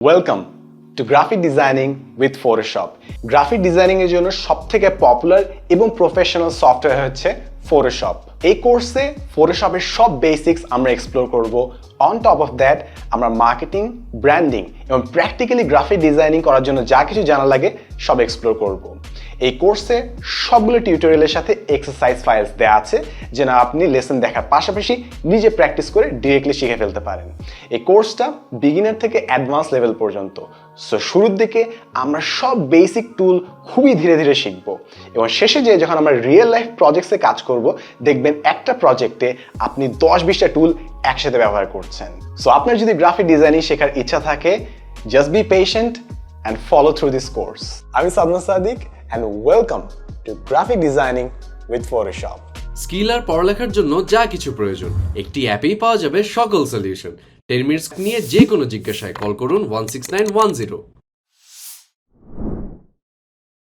Welcome to graphic designing with Photoshop. Graphic designing এর জন্য সবথেকে পপুলার এবং প্রফেশনাল সফটওয়্যার হচ্ছে ফটোশপ এই কোর্সে ফটোশপের সব বেসিক্স আমরা এক্সপ্লোর করব। অন টপ অফ দ্যাট আমরা মার্কেটিং ব্র্যান্ডিং এবং প্র্যাকটিক্যালি গ্রাফিক ডিজাইনিং করার জন্য যা কিছু জানা লাগে সব এক্সপ্লোর করব। এই কোর্সে সবগুলো টিউটোরিয়ালের সাথে এক্সারসাইজ ফাইলস দেওয়া আছে, যেন আপনি লেসন দেখার পাশাপাশি নিজে প্র্যাকটিস করে ডিরেক্টলি শিখে ফেলতে পারেন। এই কোর্সটা বিগিনার থেকে অ্যাডভান্স লেভেল পর্যন্ত। সো শুরুর দিকে আমরা সব বেসিক টুল খুবই ধীরে ধীরে শিখব এবং শেষে যে যখন আমরা রিয়েল লাইফ প্রজেক্টসে কাজ করব, দেখবেন একটা প্রজেক্টে আপনি দশ বিশটা টুল একসাথে ব্যবহার করছেন। সো আপনার যদি গ্রাফিক ডিজাইনিং শেখার ইচ্ছা থাকে just be patient and follow through this course আমি Sadman Sadik and welcome to graphic designing with Photoshop skill আর পড়ালেখার জন্য যা কিছু প্রয়োজন, একটি অ্যাপেই পাওয়া যাবে সকল সলিউশন টেন মিনিটস নিয়ে যে কোনো জিজ্ঞাসায় কল করুন one six nine one zero